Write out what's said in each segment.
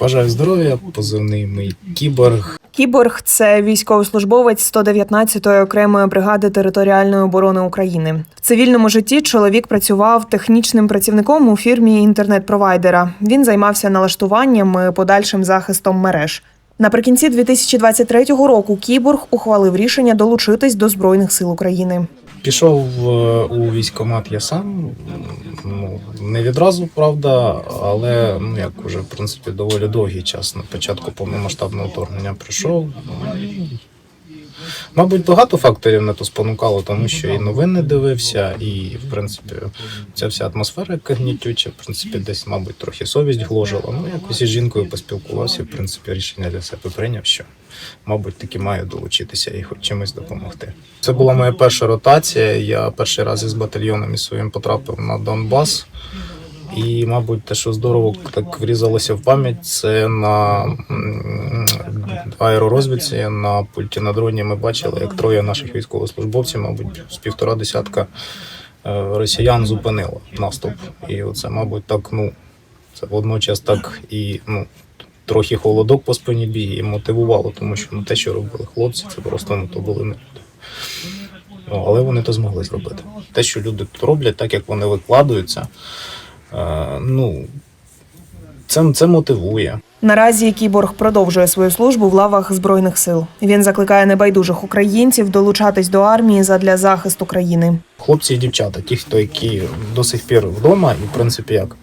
Бажаю здоров'я, позивний мій кіборг. Кіборг це військовослужбовець 119-ї окремої бригади територіальної оборони України. В цивільному житті чоловік працював технічним працівником у фірмі інтернет-провайдера. Він займався налаштуванням і подальшим захистом мереж. Наприкінці 2023 року Кіборг ухвалив рішення долучитись до Збройних сил України. Пішов е, у військкомат я сам. Ну, не відразу, правда, але ну як уже в принципі доволі довгий час на початку повномасштабного вторгнення прийшов. Мабуть, багато факторів на то спонукало, тому що і новини дивився, і в принципі ця вся атмосфера яка гнітюча, в принципі, десь, мабуть, трохи совість гложила. Ну, якось із жінкою поспілкувався, в принципі, рішення для себе прийняв, що, мабуть, таки маю долучитися і хоч чимось допомогти. Це була моя перша ротація. Я перший раз із батальйоном із своїм потрапив на Донбас. І, мабуть, те, що здорово так врізалося в пам'ять, це на аеророзвідці на пульті на дроні ми бачили, як троє наших військовослужбовців, мабуть, з півтора десятка е, росіян зупинило наступ. І оце, мабуть, так, ну, це водночас так і ну, трохи холодок по спині біг і мотивувало, тому що ну, те, що робили хлопці, це просто ну, то були не люди. Ну, але вони то змогли зробити. Те, що люди тут роблять, так як вони викладаються, е, ну, це, це мотивує. Наразі кіборг продовжує свою службу в лавах збройних сил. Він закликає небайдужих українців долучатись до армії задля захисту країни. Хлопці і дівчата, ті, хто які до сих пір вдома, і в принципі як.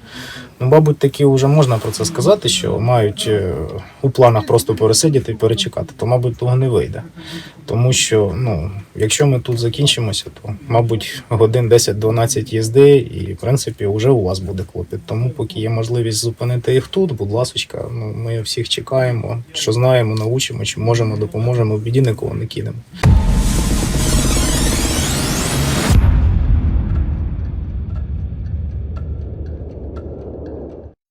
Ну, мабуть, таки вже можна про це сказати, що мають е, у планах просто пересидіти і перечекати, то, мабуть, того не вийде. Тому що, ну, якщо ми тут закінчимося, то, мабуть, годин 10-12 їзди, і, в принципі, вже у вас буде клопіт. Тому, поки є можливість зупинити їх тут, будь ласка, ну, ми всіх чекаємо, що знаємо, научимо, чи можемо, допоможемо, в біді нікого не кинемо.